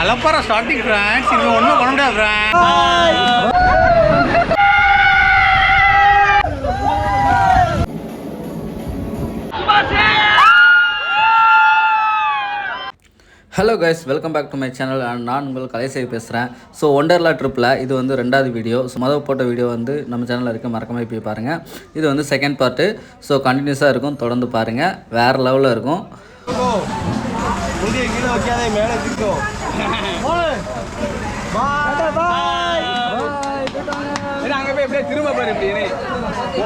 அலப்பார starting friends இனிமே ஒன்றும் பண்ண முடியாது friends hello guys welcome back to my channel நான் உங்கள் கலைசேவி பேசுகிறேன் ஸோ ஒண்டர்லா ட்ரிப்பில் இது வந்து ரெண்டாவது வீடியோ ஸோ மொதல் போட்ட வீடியோ வந்து நம்ம சேனலில் இருக்க மறக்காம போய் பாருங்கள் இது வந்து செகண்ட் பார்ட்டு ஸோ கண்டினியூஸாக இருக்கும் தொடர்ந்து பாருங்கள் வேறு லெவலில் இருக்கும். அங்கே போய் எப்படியே திரும்ப பாரு இப்படி நீ. போ,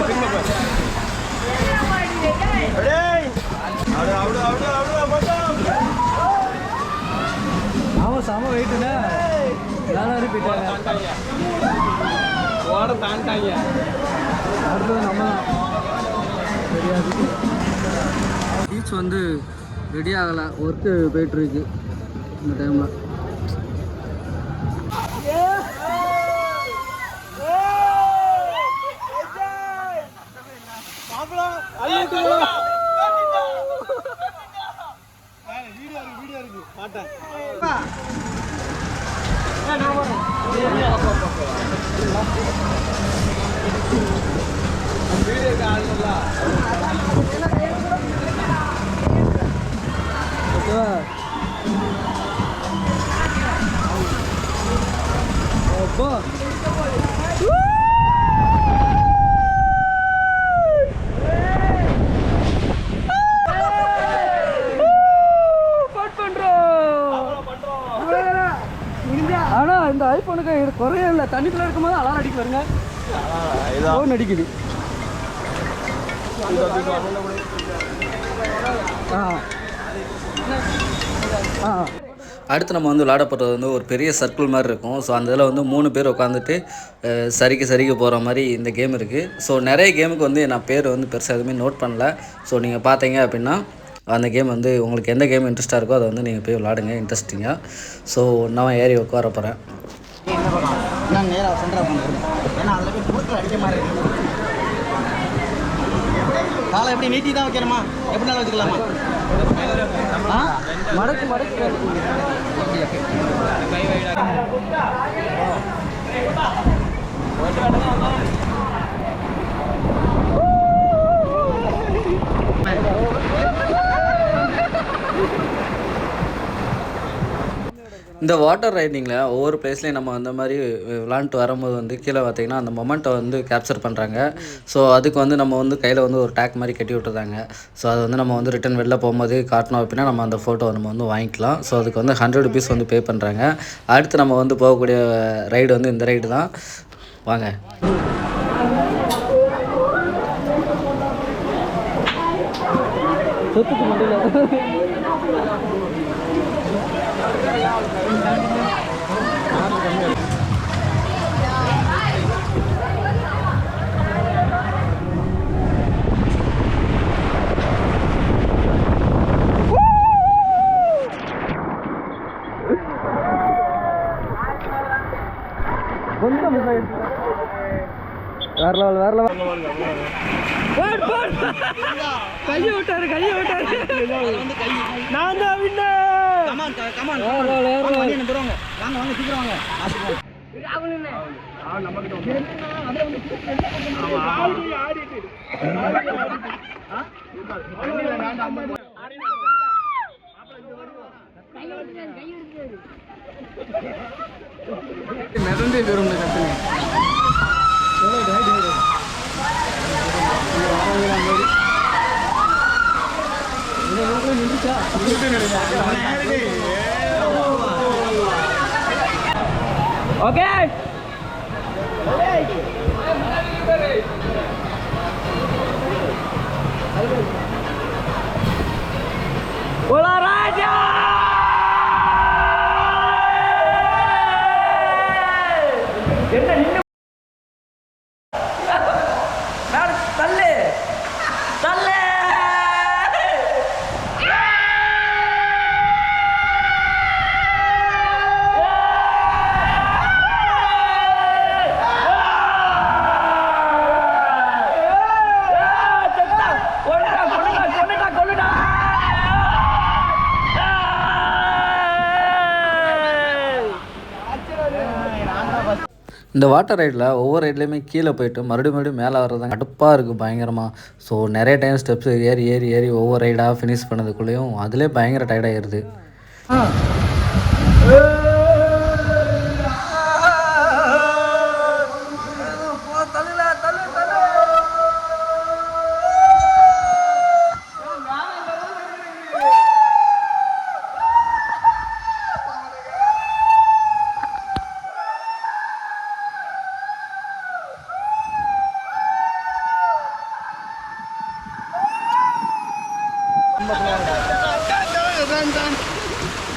திரும்ப பாரு. அவன் நல்லா இருப்பிட்டாங்க ஓட தாண்டாங்க அடுத்தது நம்ம தான் தெரியாது பீச் வந்து ரெடி ஆகலை ஒர்க்கு போயிட்டுருக்கு இந்த டைமில் மாட்டேன் அப்பா ஆனா இந்த ஐபோனுக்கு இது குறைய இல்லை. தண்ணிக்குள்ள இருக்கும்போது அலாரம் அடிக்க வருங்க ஃபோன் அடிக்குது. ஆ. ஆ. அடுத்து நம்ம வந்து விளாட போகிறது வந்து ஒரு பெரிய சர்க்கிள் மாதிரி இருக்கும். ஸோ அந்த இதில் வந்து மூணு பேர் உட்காந்துட்டு சரிக்கு சரிக்கு போகிற மாதிரி இந்த கேம் இருக்குது ஸோ நிறைய கேமுக்கு வந்து நான் பேர் வந்து பெருசாக எதுவுமே நோட் பண்ணல. ஸோ நீங்கள் பார்த்தீங்க அப்படின்னா அந்த கேம் வந்து உங்களுக்கு எந்த கேம் இன்ட்ரெஸ்ட்டாக இருக்கோ அதை வந்து நீங்கள் போய் விளாடுங்க இன்ட்ரெஸ்டிங்காக ஸோ நான் ஏறி உட்கார போகிறேன் நான் நேராக சென்டராக பண்ணுறேன் ஏன்னா அதில் போய் அடிக்க மாதிரி காலை எப்படி நீட்டி தான் வைக்கணுமா? எப்படினாலும் வச்சுக்கலாமா? ஆ? மடக்கு மடக்கு. இந்த வாட்டர் ரைடிங்கில் ஒவ்வொரு பிளேஸ்லையும் நம்ம அந்த மாதிரி விளாண்டுட்டு வரும்போது வந்து கீழே பார்த்தீங்கன்னா அந்த மொமெண்ட்டை வந்து கேப்சர் பண்ணுறாங்க ஸோ அதுக்கு வந்து நம்ம வந்து கையில் வந்து ஒரு டேக் மாதிரி கட்டி விட்டுறாங்க. ஸோ அது வந்து நம்ம வந்து ரிட்டன் வெளில போகும்போது காட்டணும் அப்படின்னா நம்ம அந்த ஃபோட்டோ நம்ம வந்து வாங்கிக்கலாம். ஸோ அதுக்கு வந்து ஹண்ட்ரட் ருபீஸ் வந்து பே பண்ணுறாங்க அடுத்து நம்ம வந்து போகக்கூடிய ரைடு வந்து இந்த ரைடு தான். வாங்க. சொத்துக்கு மண்டியில். கொஞ்சம் மிஸ் ஆயிடுச்சு வேற லெவல். வேற லெவல். போட் போட் கையை விட்டாரு கையை விட்டாரு. நான் தான் வின்னர் கமான் கமான் வண்டி போடுவாங்க வாங்க வாங்க சீக்கிரம் வாங்க ஆசைப்போம் மிதந்தே போயிரும் இந்த Oke. Okay. Oke. இந்த வாட்டர் ரைடில் ஒவ்வொரு ரைட்லேயுமே கீழே போயிட்டு மறுபடியும் மறுபடியும் மேலே வர்றது கடுப்பாக இருக்குது பயங்கரமாக ஸோ நிறைய டைம் ஸ்டெப்ஸ் ஏறி ஏறி ஏறி ஒவ்வொரு ரைடாக ஃபினிஷ் பண்ணதுக்குள்ளேயும் அதிலே பயங்கர டயர்டாகிடுது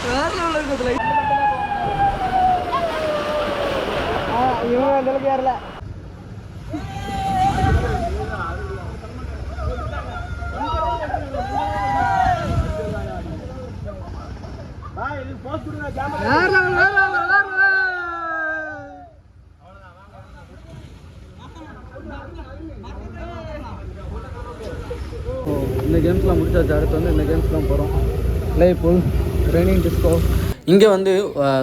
வேற லெவலில் இருக்கிறதுல இவன் அந்த அளவுக்கு ஏறல வேற level, வேற level, வேற level. இந்த கேம்ஸ்லாம் முடிச்சாச்சு அடுத்து வந்து இந்த கேம்ஸ்லாம் போகிறோம் ப்ளே பூல் ட்ரைனிங் டிஸ்கோ இங்கே வந்து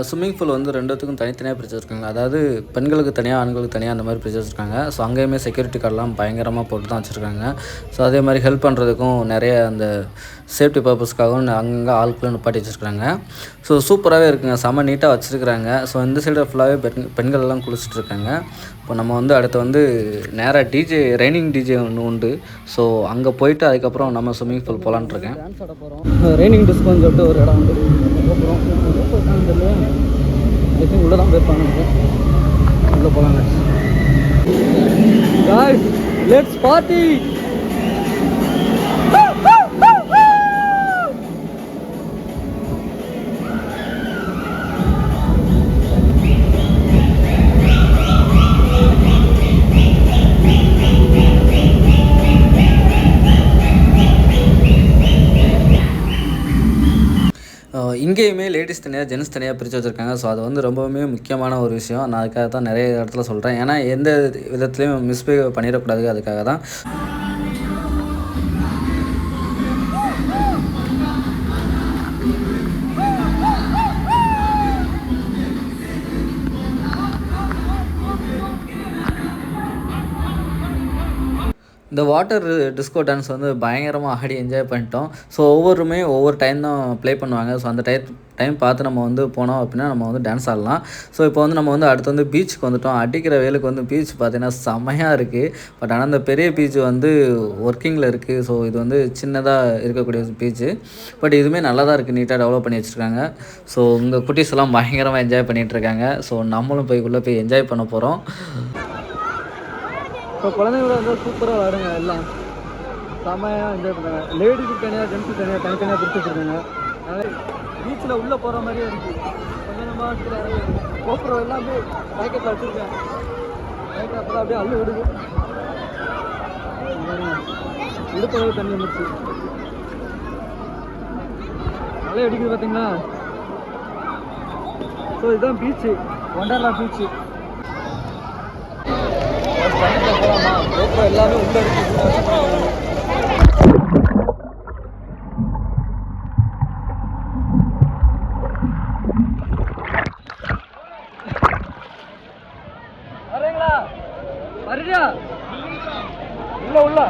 ஸ்விம்மிங் பூல் வந்து ரெண்டுத்துக்கும் தனித்தனியாக பிரிச்சு வச்சுருக்காங்க அதாவது பெண்களுக்கு தனியாக ஆண்களுக்கு தனியாக அந்த மாதிரி பிரிச்சு வச்சுருக்காங்க ஸோ அங்கேயுமே செக்யூரிட்டி கார்டெலாம் பயங்கரமாக போட்டு தான் வச்சுருக்காங்க. ஸோ அதே மாதிரி ஹெல்ப் பண்ணுறதுக்கும் நிறைய அந்த சேஃப்டி பர்பஸ்க்காகவும் அங்கங்கே ஆட்களை நிப்பாட்டி வச்சுருக்காங்க. ஸோ சூப்பராகவே இருக்குங்க. செம்ம நீட்டாக வச்சுருக்குறாங்க. ஸோ இந்த சைடு ஃபுல்லாகவே பெண் பெண்கள் எல்லாம் குளிச்சுட்டு இருக்காங்க. இப்போ நம்ம வந்து அடுத்து வந்து நேராக டிஜே ரெய்னிங் டிஜே ஒன்று உண்டு. ஸோ அங்கே போயிட்டு அதுக்கப்புறம் நம்ம ஸ்விம்மிங் பூல் போகலான்னு ரெய்னிங் டிஸ்கோன்னு சொல்லிட்டு ஒரு இடம் வந்து போகிறோம் ஐ திங்க் உள்ளே தான் போயிருப்பாங்க உள்ளே போகலாம் காய்ஸ் லெட்ஸ் பார்ட்டி இங்கேயுமே லேடிஸ் தனியாக ஜென்ஸ் தனியாக பிரித்து வச்சுருக்காங்க. ஸோ அது வந்து ரொம்பவுமே முக்கியமான ஒரு விஷயம். நான் அதுக்காக தான் நிறைய இடத்துல சொல்கிறேன் ஏன்னா எந்த விதத்துலேயும் மிஸ்பிஹேவ் பண்ணிடக்கூடாது அதுக்காக தான் இந்த வாட்டர் டிஸ்கோ டான்ஸ் வந்து பயங்கரமாக ஆடி என்ஜாய் பண்ணிட்டோம். ஸோ ஒவ்வொருமே ஒவ்வொரு டைம் தான் ப்ளே பண்ணுவாங்க. ஸோ அந்த டைம் டைம் பார்த்து நம்ம வந்து போனோம் அப்படின்னா நம்ம வந்து டான்ஸ் ஆடலாம். ஸோ இப்போ வந்து நம்ம வந்து அடுத்து வந்து பீச்சுக்கு வந்துட்டோம். அடிக்கிற வேலுக்கு வந்து பீச் பார்த்தீங்கன்னா செம்மையாக இருக்குது பட் ஆனால் அந்த பெரிய பீச் வந்து ஒர்க்கிங்கில் இருக்குது ஸோ இது வந்து சின்னதாக இருக்கக்கூடிய பீச்சு பட் இதுவுமே நல்லா தான் இருக்குது நீட்டாக டெவலப் பண்ணி வச்சுருக்காங்க. ஸோ இந்த குட்டீஸ் எல்லாம் பயங்கரமாக என்ஜாய் பண்ணிகிட்டு இருக்காங்க. ஸோ நம்மளும் போய் உள்ளே போய் என்ஜாய் பண்ண போகிறோம் இப்போ குழந்தைங்கள வந்து சூப்பராக விளாடுங்க எல்லாம். செம்மையாக என்ஜாய் பண்ணுறாங்க லேடிஸுக்கு தனியாக ஜென்ஸுக்கு தனியாக தனித்தனியாக பிடிச்சி வச்சுருக்காங்க. அதனால் பீச்சில் உள்ளே போகிற மாதிரியே இருக்குது கொஞ்சமாக கோப்புரம் எல்லாமே பேக்கெட்டில் வச்சுருக்கேன். பேக்கெட் அப்போ அப்படியே அள்ளு விடுது. இடுப்பளவு தண்ணி வந்துச்சு மழை அடிக்குது பார்த்தீங்களா ஸோ இதுதான் பீச்சு ஒண்டர்லா பீச்சு போகலாமா கோப்புரம் எல்லாமே உள்ள இருக்கு வரீங்களா வரியா உள்ள உள்ள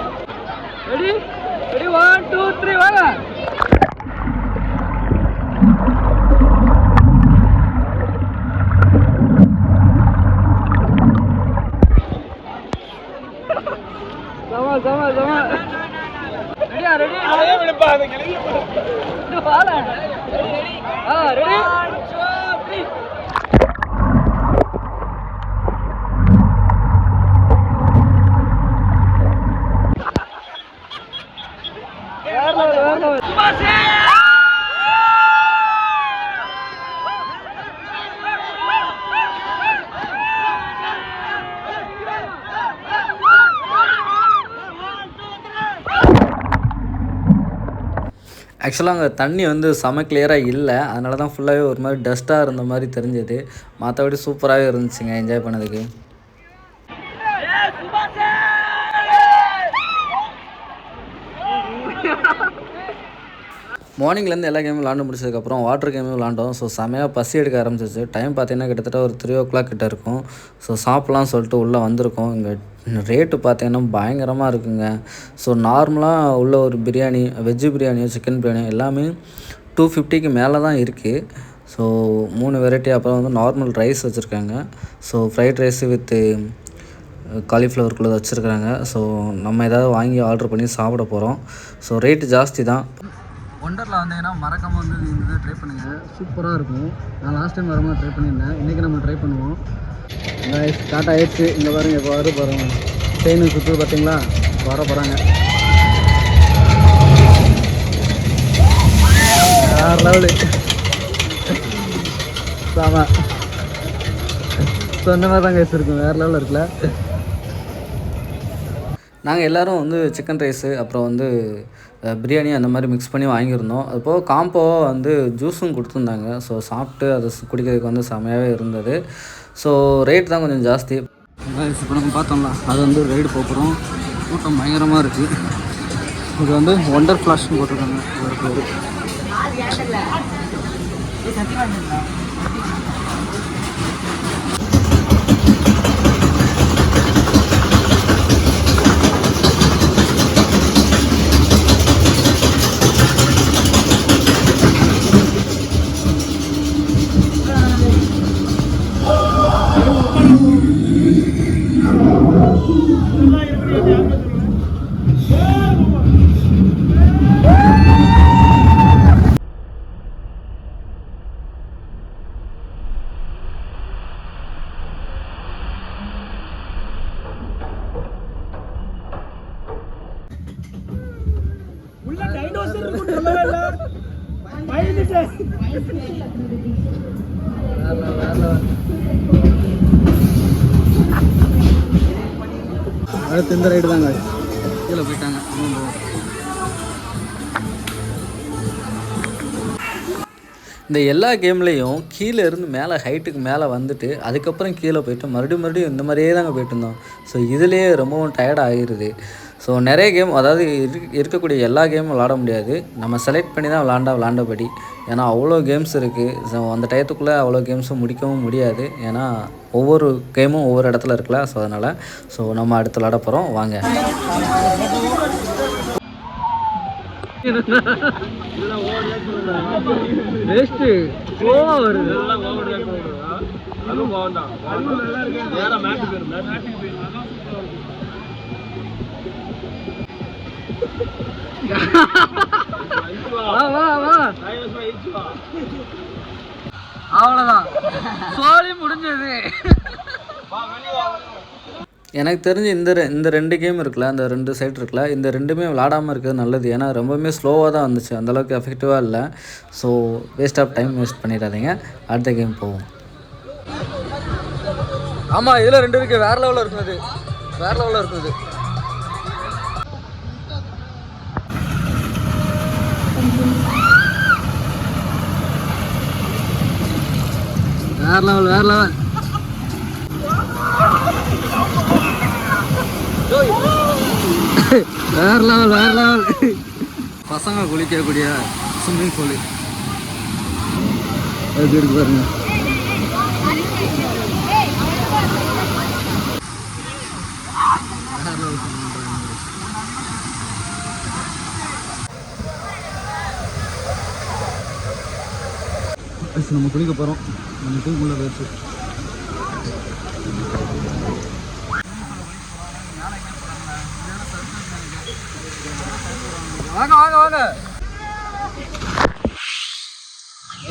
ready ready one two three வாங்க சம சம சம ரெடியா ரெடி விடுப்பா அந்த கிளம்பி வாழ ஆ ரெடி ஆக்சுவலாக அங்கே தண்ணி வந்து செம கிளியராக இல்லை. அதனால தான் ஃபுல்லாகவே ஒரு மாதிரி டஸ்ட்டாக இருந்த மாதிரி தெரிஞ்சது. மற்றபடி சூப்பராகவே இருந்துச்சுங்க என்ஜாய் பண்ணதுக்கு. மார்னிங்லேருந்து எல்லா கேமும் விளாண்டு முடிச்சதுக்கப்புறம் வாட்டர் கேமும் விளாண்டோம். ஸோ செமையாக பசி எடுக்க ஆரம்பிச்சிச்சு. டைம் பார்த்தீங்கன்னா கிட்டத்தட்ட ஒரு த்ரீ ஓ கிளாக் கிட்ட இருக்கும். ஸோ சாப்பிட்லாம் சொல்லிட்டு உள்ளே வந்திருக்கோம். இங்கே ரேட்டு பார்த்தீங்கன்னா பயங்கரமாக இருக்குங்க. ஸோ நார்மலாக உள்ள ஒரு பிரியாணி வெஜ்ஜு பிரியாணியோ சிக்கன் பிரியாணியோ எல்லாமே டூ ஃபிஃப்டிக்கு மேலே தான் இருக்குது ஸோ மூணு வெரைட்டி அப்புறம் வந்து நார்மல் ரைஸ் வச்சுருக்காங்க. ஸோ ஃப்ரைட் ரைஸ் வித்து காலிஃப்ளவருக்குள்ளே வச்சுருக்குறாங்க ஸோ நம்ம ஏதாவது வாங்கி ஆர்டர் பண்ணி சாப்பிட போகிறோம் ஸோ ரேட்டு ஜாஸ்தி தான். ஒண்டரில் வந்தீங்கன்னா மறக்காமல் வந்து இந்த ட்ரை பண்ணுங்கள் சூப்பராக இருக்கும். நான் லாஸ்ட் டைம் வரும்போது ட்ரை பண்ணியிருந்தேன். இன்றைக்கி நம்ம ட்ரை பண்ணுவோம். ஸ்டார்ட் ஆயிடுச்சு இங்கே பாருங்கள் இப்போ வர பாருங்கள் ட்ரெயின் சுற்று பார்த்தீங்களா வர போகிறாங்க வேறு லெவலு? சாமா. ஸோ இந்த மாதிரி தான் இருக்கும். வேறு லெவலில் இருக்குல்ல? நாங்கள் எல்லோரும் வந்து சிக்கன் ரைஸு அப்புறம் வந்து பிரியாணி அந்த மாதிரி மிக்ஸ் பண்ணி வாங்கியிருந்தோம். அது போக காம்போவாக வந்து ஜூஸும் கொடுத்துருந்தாங்க. ஸோ சாப்பிட்டு அது குடிக்கிறதுக்கு வந்து செமையாகவே இருந்தது. ஸோ ரேட் தான் கொஞ்சம் ஜாஸ்தி. இப்போ நம்ம பார்த்தோம்ல அது வந்து ரைடு போகிறோம் கூட்டம் பயங்கரமாக இருக்குது இது வந்து ஒண்டர் ஃப்ளாஷ்னு போட்டிருக்காங்க ஒரு பேர் இந்த எல்லா கேம்லேயும் கீழே இருந்து மேலே ஹைட்டுக்கு மேலே வந்துட்டு அதுக்கப்புறம் கீழே போயிட்டு மறுபடியும் மறுபடியும் இந்த மாதிரியே தாங்க போயிட்டு இருந்தோம் ஸோ இதுலேயே ரொம்பவும் டயர்ட் ஆகிருது. ஸோ நிறைய கேம் அதாவது இருக்கக்கூடிய எல்லா கேமும் விளாட முடியாது. நம்ம செலக்ட் பண்ணி தான் விளாண்டா விளாண்டபடி. ஏன்னா அவ்வளோ கேம்ஸ் இருக்குது ஸோ அந்த டயத்துக்குள்ளே அவ்வளோ கேம்ஸும் முடிக்கவும் முடியாது. ஏன்னா ஒவ்வொரு கேமும் ஒவ்வொரு இடத்துல இருக்குல்ல ஸோ அதனால் ஸோ நம்ம அடுத்து விளாட போகிறோம் வாங்க. வேஸ்ட்டு கோவம் வருது. வா வா அவ்வளோதான் சோழி முடிஞ்சது. எனக்கு தெரிஞ்சு இந்த ரெ- இந்த ரெண்டு கேம் இருக்குல்ல அந்த ரெண்டு சைடு இருக்குல்ல இந்த ரெண்டுமே விளாடாமல் இருக்கிறது நல்லது. ஏன்னா ரொம்பவுமே ஸ்லோவாக தான் வந்துச்சு. அந்தளவுக்கு எஃபெக்டிவாக இல்லை. So waste of time waste பண்ணிடாதீங்க. அடுத்த கேம் போவோம். ஆமாம் இதில் ரெண்டு இருக்குது வேற லெவலில் இருக்குது. வேற லெவலில் இருக்குது. வேற லெவல் வேற லெவல் வேற லெவல் வேற லெவல். பசங்க குளிக்கக்கூடிய ஸ்விம்மிங் பூல் அது இருக்கு பாருங்க. வேற நம்ம குளிக்க போகிறோம் நம்ம தூக்குள்ளே போயிடுச்சு வாங்க வாங்க வாங்க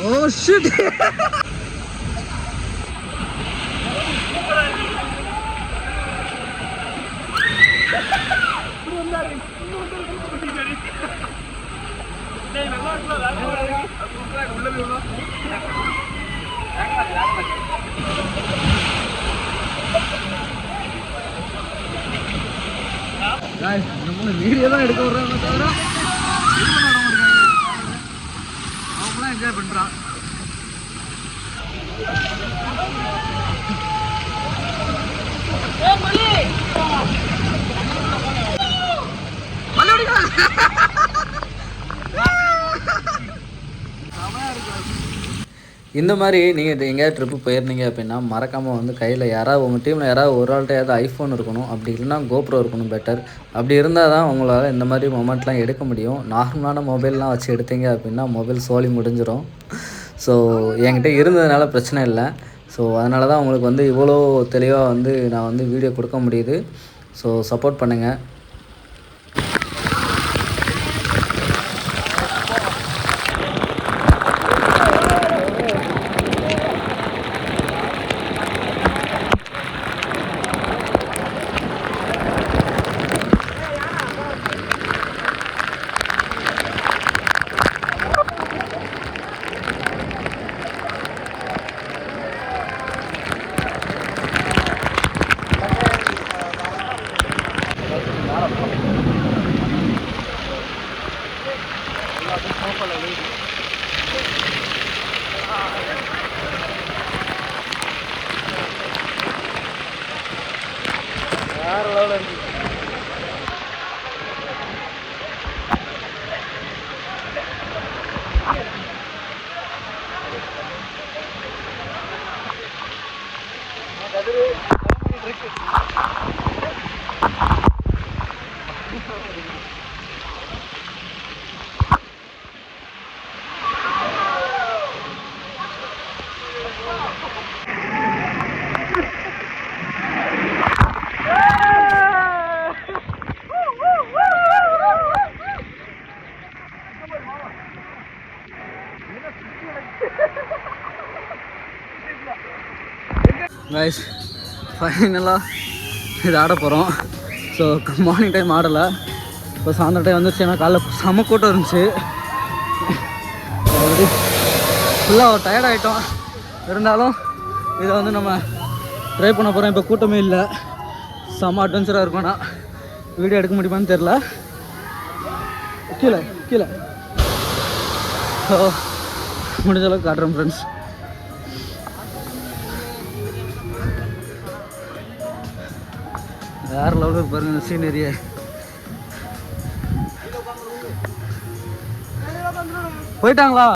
ஓ ஷிட் நம்ம வீடியோ தான் எடுக்க விடுறாங்க தவிர அவங்களாம் என்ஜாய் பண்ணுறான் இந்த மாதிரி நீங்கள் எங்கேயாவது ட்ரிப்பு போயிருந்தீங்க அப்படின்னா மறக்காமல் வந்து கையில் யாராவது உங்கள் டீமில் யாராவது ஒரு ஆள்கிட்ட ஐஃபோன் இருக்கணும் அப்படி இல்லைன்னா கோப்ரோ இருக்கணும் பெட்டர் அப்படி இருந்தால் தான் உங்களால் இந்த மாதிரி மொமெண்ட்லாம் எடுக்க முடியும். நார்மலான மொபைல்லாம் வச்சு எடுத்தீங்க அப்படின்னா மொபைல் சோழி முடிஞ்சிடும் ஸோ என்கிட்ட இருந்ததுனால பிரச்சனை இல்லை. ஸோ அதனால தான் உங்களுக்கு வந்து இவ்வளோ தெளிவாக வந்து நான் வந்து வீடியோ கொடுக்க முடியுது. ஸோ சப்போர்ட் பண்ணுங்கள் கைஸ் ஃபைனலாக இது ஆட போகிறோம் ஸோ மார்னிங் டைம் ஆடலை. இப்போ சாயந்தரம் டைம் வந்துருச்சு. ஏன்னா காலைல செம கூட்டம் இருந்துச்சு. ஃபுல்லாக டயர்ட் ஆகிட்டோம் இருந்தாலும் இதை வந்து நம்ம ட்ரை பண்ண போகிறோம் இப்போ கூட்டமே இல்லை. செம்ம அட்வென்ச்சராக இருக்கும்னா வீடியோ எடுக்க முடியுமான்னு தெரில கீழே கீழே. ஸோ முடிஞ்சளவுக்கு காட்டுறேன் ஃப்ரெண்ட்ஸ் வேறு லெவலுக்கு பாருங்க இந்த சீனரியை போயிட்டாங்களா?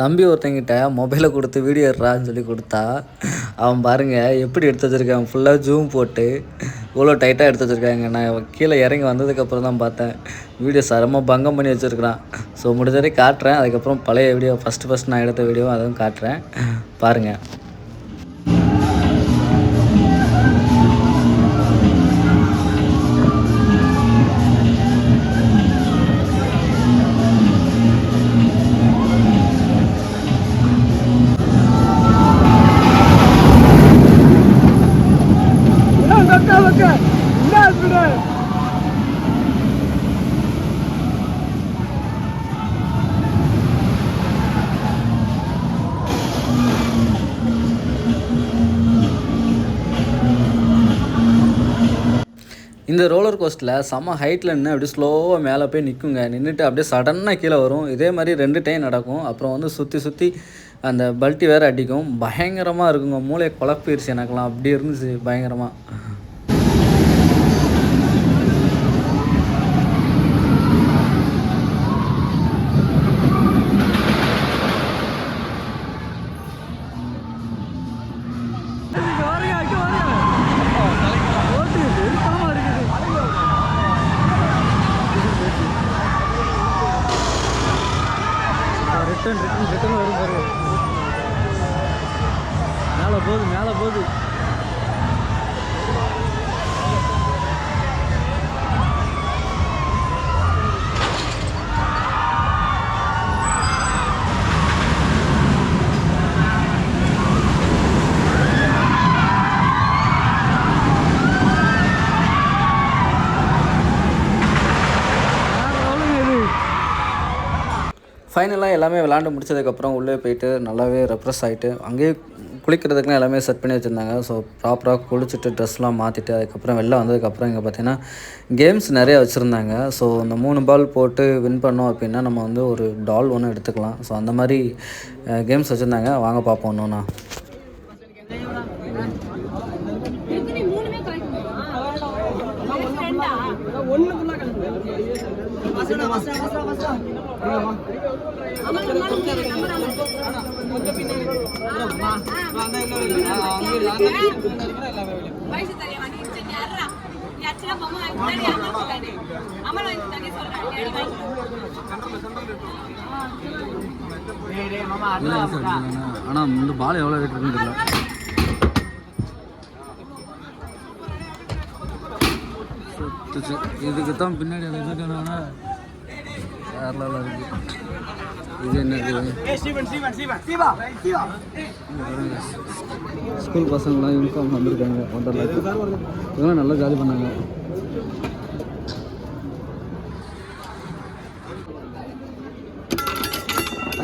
தம்பி ஒருத்தங்கிட்ட மொபைலை கொடுத்து வீடியோ எடுறான்னு சொல்லி கொடுத்தா அவன் பாருங்கள் எப்படி எடுத்து வச்சுருக்கான் ஃபுல்லாக ஜூம் போட்டு இவ்வளோ டைட்டாக எடுத்து வச்சிருக்காங்க. நான் கீழே இறங்கி வந்ததுக்கப்புறம் தான் பார்த்தேன். வீடியோ சரமாக பங்கம் பண்ணி வச்சுருக்கிறான். ஸோ முடிஞ்ச வரைக்கும் காட்டுறேன். அதுக்கப்புறம் பழைய வீடியோ ஃபஸ்ட்டு ஃபஸ்ட் நான் எடுத்த வீடியோ அதுவும் காட்டுறேன். பாருங்கள் இந்த ரோலர் கோஸ்ட்டில் செம்ம ஹைட்டில் நின்று அப்படியே ஸ்லோவாக மேலே போய் நிற்குங்க நின்றுட்டு அப்படியே சடனாக கீழே வரும். இதே மாதிரி ரெண்டு டைம் நடக்கும். அப்புறம் வந்து சுற்றி சுற்றி அந்த பல்ட்டி வேறு அடிக்கும். பயங்கரமாக இருக்குங்க. மூளையை குழப்பிடுச்சு எனக்கெல்லாம். அப்படி இருந்துச்சு பயங்கரமாக ஃபைனலாக எல்லாமே விளாண்டு முடிச்சதுக்கப்புறம் உள்ளே போயிட்டு நல்லாவே ரெப்ரெஸ் ஆகிட்டு அங்கேயே குளிக்கிறதுக்குலாம் எல்லாமே செட் பண்ணி வச்சுருந்தாங்க. ஸோ ப்ராப்பராக குளிச்சுட்டு ட்ரெஸ்லாம் மாற்றிட்டு அதுக்கப்புறம் வெளில வந்ததுக்கப்புறம் இங்கே பார்த்தீங்கன்னா கேம்ஸ் நிறையா வச்சுருந்தாங்க. ஸோ இந்த மூணு பால் போட்டு வின் பண்ணோம் அப்படின்னா நம்ம வந்து ஒரு டால் ஒன்று எடுத்துக்கலாம். ஸோ அந்த மாதிரி கேம்ஸ் வச்சுருந்தாங்க. வாங்க பார்ப்போம் ஒன்றுண்ணா எத்தனை ஆனா இந்த பால் எவ்வளவு ரேட் இருக்குன்னு தெரியல இதுக்கு தான் பின்னாடி அந்த இது என்னன்னா வேற இருக்கு இது என்னது? ஸ்கூல் பசங்களாம் யூனிஃபார்ம் வந்திருக்காங்க ஒன்றரை இதெல்லாம் நல்லா ஜாலி பண்ணாங்க.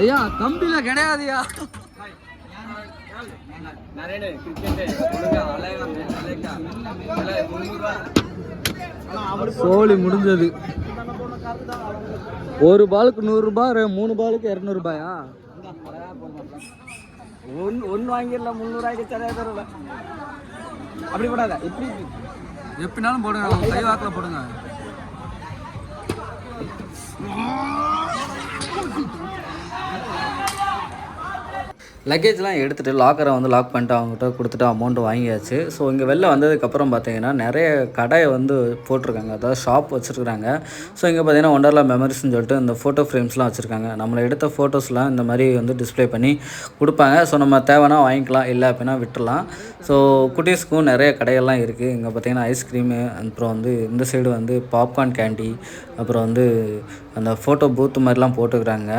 ஐயா கம்பியில கிடையாதுயா? சோழி முடிஞ்சது. ஒரு பாலுக்கு நூறுரூபா மூணு பாலுக்கு இரநூறுபாயா ஒன்று ஒன்று வாங்கிடலாம் முந்நூறுவாய்க்கு சரியாக தரல அப்படி போடாத எப்படி எப்படினாலும் போடுங்க கை வாக்கில் போடுங்க லக்கேஜ்லாம் எடுத்துகிட்டு லாக்கரை வந்து லாக் பண்ணிட்டு அவங்ககிட்ட கொடுத்துட்டு அமௌண்ட் வாங்கியாச்சு. ஸோ இங்கே வெளில வந்ததுக்கப்புறம் பார்த்தீங்கன்னா நிறைய கடையை வந்து போட்டிருக்காங்க. அதாவது ஷாப் வச்சுருக்குறாங்க. ஸோ இங்கே பார்த்தீங்கன்னா ஒண்டர்லா மெமரிஸ்னு சொல்லிட்டு இந்த ஃபோட்டோ ஃப்ரேம்ஸ்லாம் வச்சுருக்காங்க. நம்மளை எடுத்த ஃபோட்டோஸ்லாம் இந்த மாதிரி வந்து டிஸ்ப்ளே பண்ணி கொடுப்பாங்க. ஸோ நம்ம தேவைன்னா வாங்கிக்கலாம். இல்லை அப்படின்னா விட்டுறலாம். ஸோ குட்டீஸ்க்கும் நிறைய கடையெல்லாம் இருக்குது இங்கே பார்த்தீங்கன்னா ஐஸ்கிரீமு அப்புறம் வந்து இந்த சைடு வந்து பாப்கார்ன் கேண்டி அப்புறம் வந்து அந்த ஃபோட்டோ பூத்து மாதிரிலாம் போட்டுக்கிறாங்க.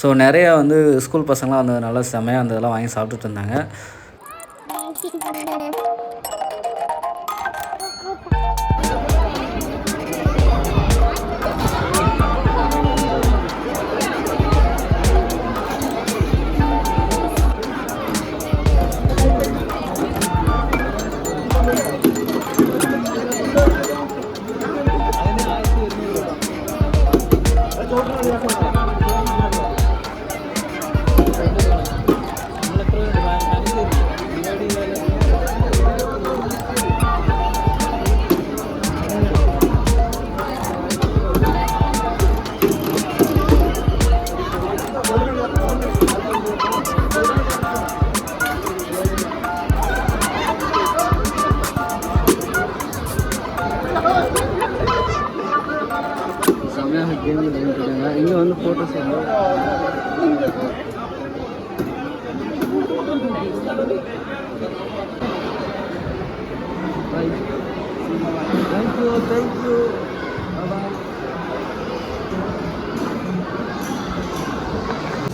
ஸோ நிறையா வந்து ஸ்கூல் பசங்களாம் வந்ததுனால செமையாக அந்த இதெல்லாம் வாங்கி சாப்பிட்டுட்டு இருந்தாங்க. செம்மையாக கேம் விளையாண்டுருக்காங்க இங்கே வந்து ஃபோட்டோஸ் வந்து தேங்க்யூ தேங்க்யூ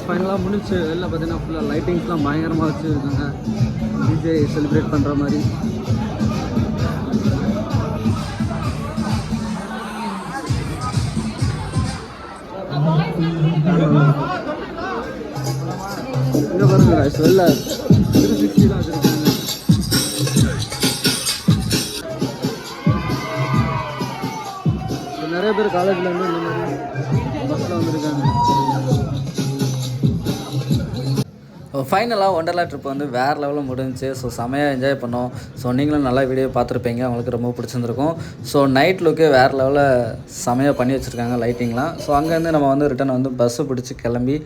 ஃபைனலாக முடிச்சு வெளில பார்த்தீங்கன்னா ஃபுல்லாக லைட்டிங்ஸ்லாம் பயங்கரமாக வச்சுருக்காங்க. டிஜே செலிப்ரேட் பண்ணுற மாதிரி. இங்கே பாருங்க guys, நிறைய பேர் காலேஜில் வந்து இந்த மாதிரி பஸ்ஸில் வந்திருக்காங்க. ஃபைனலாக ஒண்டர்லா ட்ரிப் வந்து வேறு லெவலில் முடிஞ்சுச்சு. ஸோ செமையாக என்ஜாய் பண்ணோம். ஸோ நீங்களும் நல்லா வீடியோ பார்த்துருப்பீங்க. உங்களுக்கு ரொம்ப பிடிச்சிருந்துருக்கும். ஸோ நைட் லுக்கே வேறு லெவலில் செமையாக பண்ணி வச்சுருக்காங்க லைட்டிங்லாம் ஸோ அங்கேருந்து நம்ம வந்து ரிட்டன் வந்து பஸ்ஸு பிடிச்சி கிளம்பி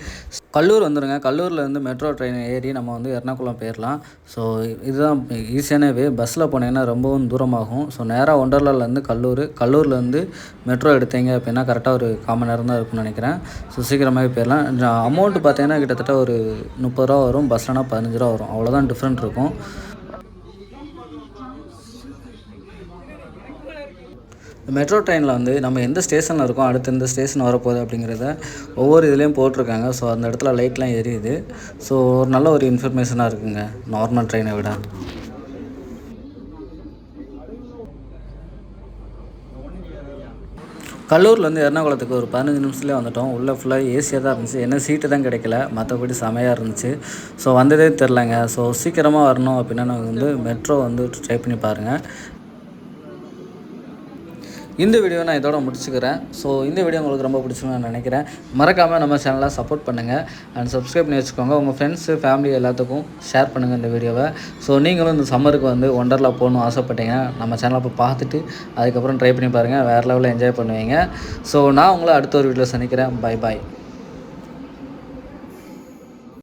கல்லூர் வந்துடுங்க கல்லூரில் இருந்து மெட்ரோ ட்ரெயின் ஏறி நம்ம வந்து எர்ணாகுளம் போயிடலாம் ஸோ இதுதான் ஈஸியான வே பஸ்ஸில் போனீங்கன்னா ரொம்பவும் தூரமாகும். ஸோ நேராக ஒண்டர்லாலேருந்து கல்லூர் கல்லூர்லேருந்து மெட்ரோ எடுத்தீங்க அப்படின்னா கரெக்டாக ஒரு காமன் நேரம் தான் இருக்கும்னு நினைக்கிறேன். ஸோ சீக்கிரமாகவே போயிடலாம் அமௌண்ட்டு பார்த்தீங்கன்னா கிட்டத்தட்ட ஒரு முப்பது ரூபா வரும் பஸ்லனா பதினஞ்சு ரூபா வரும். அவ்வளோதான் டிஃப்ரெண்ட் இருக்கும். மெட்ரோ ட்ரெயினில் வந்து நம்ம எந்த ஸ்டேஷனில் இருக்கோம் அடுத்து எந்த ஸ்டேஷன் வரப்போகுது அப்படிங்கிறத ஒவ்வொரு இதுலேயும் போட்டிருக்காங்க. ஸோ அந்த இடத்துல லைட்லாம் எரியுது. ஸோ ஒரு நல்ல ஒரு இன்ஃபர்மேஷனாக இருக்குங்க. நார்மல் ட்ரெயினை விட. கல்லூர்லேருந்து எர்ணாகுளத்துக்கு ஒரு பதினஞ்சு நிமிஷத்துலேயே வந்துட்டோம். உள்ளே ஃபுல்லாக ஏசியாக தான் இருந்துச்சு. என்ன சீட்டு தான் கிடைக்கல. மற்றபடி செமையாக இருந்துச்சு. ஸோ வந்ததே தெரிலங்க ஸோ சீக்கிரமாக வரணும் அப்படின்னா நாங்கள் வந்து மெட்ரோ வந்து ட்ரை பண்ணி பாருங்கள் இந்த வீடியோ நான் இதோட முடிச்சுக்கிறேன். ஸோ இந்த வீடியோ உங்களுக்கு ரொம்ப பிடிச்சுன்னு நான் நினைக்கிறேன். மறக்காமல் நம்ம சேனலை சப்போர்ட் பண்ணுங்கள் அண்ட் சப்ஸ்கிரைப் பண்ணி வச்சுக்கோங்க. உங்கள் ஃப்ரெண்ட்ஸு ஃபேமிலி எல்லாத்துக்கும் ஷேர் பண்ணுங்கள் இந்த வீடியோவை ஸோ நீங்களும் இந்த சம்மருக்கு வந்து ஒண்டர்லா போகணும்னு ஆசைப்பட்டீங்கன்னா நம்ம சேனலை போய் பார்த்துட்டு அதுக்கப்புறம் ட்ரை பண்ணி பாருங்கள் வேறு லெவலில் என்ஜாய் பண்ணுவீங்க. ஸோ நான் உங்களை அடுத்த ஒரு வீடியோவில் சந்திக்கிறேன். Bye bye